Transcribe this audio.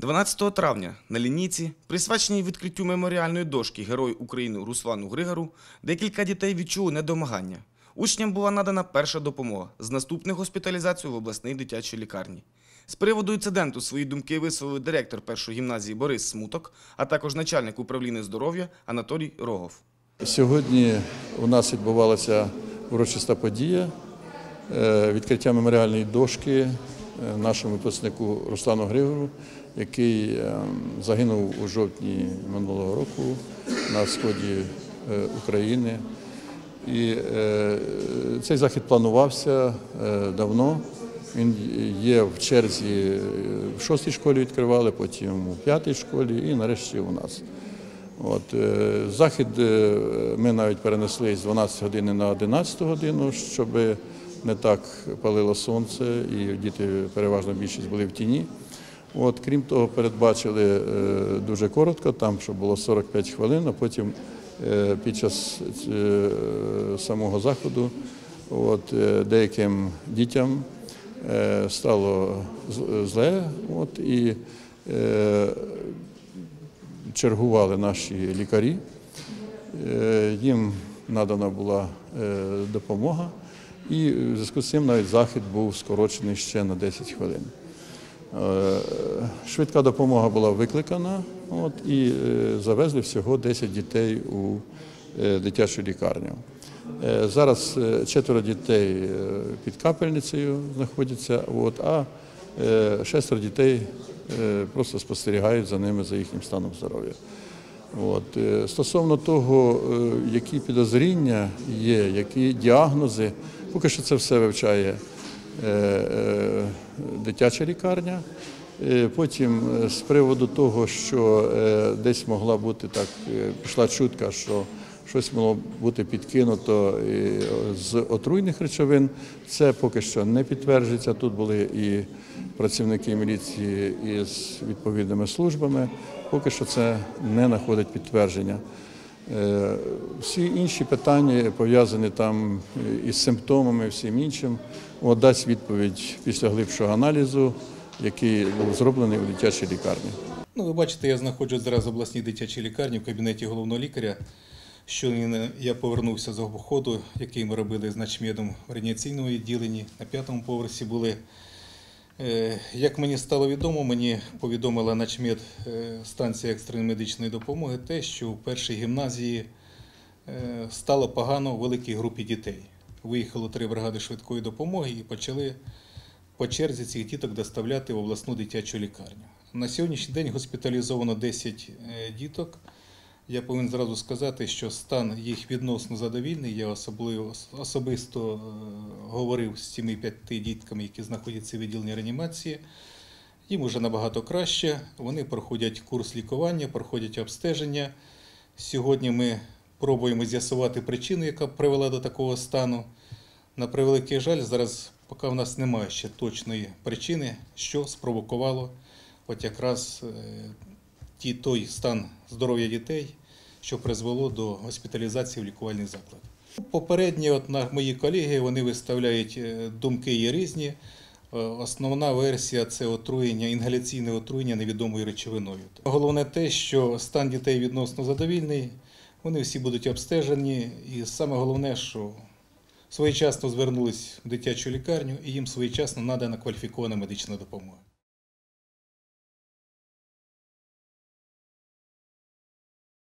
12 травня на лінійці, присвяченій відкриттю меморіальної дошки Герою України Руслану Григару, декілька дітей відчули недомагання. Учням була надана перша допомога з наступних госпіталізацію в обласній дитячій лікарні. З приводу інциденту свої думки висловив директор першої гімназії Борис Смуток, а також начальник управління здоров'я Анатолій Рогов. Сьогодні у нас відбувалася урочиста подія е, відкриття меморіальної дошки нашому випускнику Руслану Григору, який е, загинув у жовтні минулого року на сході е, України. І е, цей захід планувався е, давно. Він є в черзі е, в шостій школі відкривали, потім у п'ятій школі і нарешті у нас. От, е, захід е, ми навіть перенесли з 12 години на 11 годину, щоб не так палило сонце, і діти переважно більшість були в тіні. От, крім того, передбачили е, дуже коротко, там щоб було 45 хвилин, а потім е, під час е, самого заходу от, деяким дітям стало зле. От, і чергували наші лікарі. Їм надана була допомога, і в зв'язку з цим навіть захід був скорочений ще на 10 хвилин. Е, Швидка допомога була викликана, от, і е, завезли всього 10 дітей у е, дитячу лікарню. Е, Зараз е, четверо дітей е, під капельницею знаходяться, от, а е, шестеро дітей е, просто спостерігають за ними, за їхнім станом здоров'я. От. е, Стосовно того, е, які підозріння є, які діагнози, поки що це все вивчає е, е, дитяча лікарня. Е, Потім з приводу того, що десь могла бути так, пішла чутка, що щось могло бути підкинуто з отруйних речовин, це поки що не підтверджується. Тут були і працівники міліції із відповідними службами. Поки що це не знаходить підтвердження. Е, Всі інші питання пов'язані там із симптомами, всім іншим, от дасть відповідь після глибшого аналізу, який був зроблений у дитячій лікарні. Ну, ви бачите, я знаходжусь зараз в обласній дитячій лікарні в кабінеті головного лікаря. Щойно я повернувся з обходу, який ми робили з начмедом в реанімаційному відділенні. На п'ятому поверсі були. Е, Як мені стало відомо, мені повідомила начмед е, станція екстреної медичної допомоги те, що в першій гімназії е, стало погано великій групі дітей. Виїхало три бригади швидкої допомоги і почали по черзі цих діток доставляти в обласну дитячу лікарню. На сьогоднішній день госпіталізовано 10 е, діток. Я повинен зразу сказати, що стан їх відносно задовільний. Я особливо особисто е, говорив з цими п'яти дітками, які знаходяться в відділенні реанімації. Їм вже набагато краще. Вони проходять курс лікування, проходять обстеження. Сьогодні ми пробуємо з'ясувати причину, яка привела до такого стану. На превеликий жаль, зараз поки в нас немає ще точної причини, що спровокувало от якраз е, ті, той стан здоров'я дітей, що призвело до госпіталізації в лікувальний заклад. Попередні от мої колеги вони виставляють е, думки є різні. Е, Основна версія це отруєння, інгаляційне отруєння невідомою речовиною. Головне те, що стан дітей відносно задовільний, вони всі будуть обстежені, і саме головне, що своєчасно звернулись в дитячу лікарню і їм своєчасно надана кваліфікована медична допомога.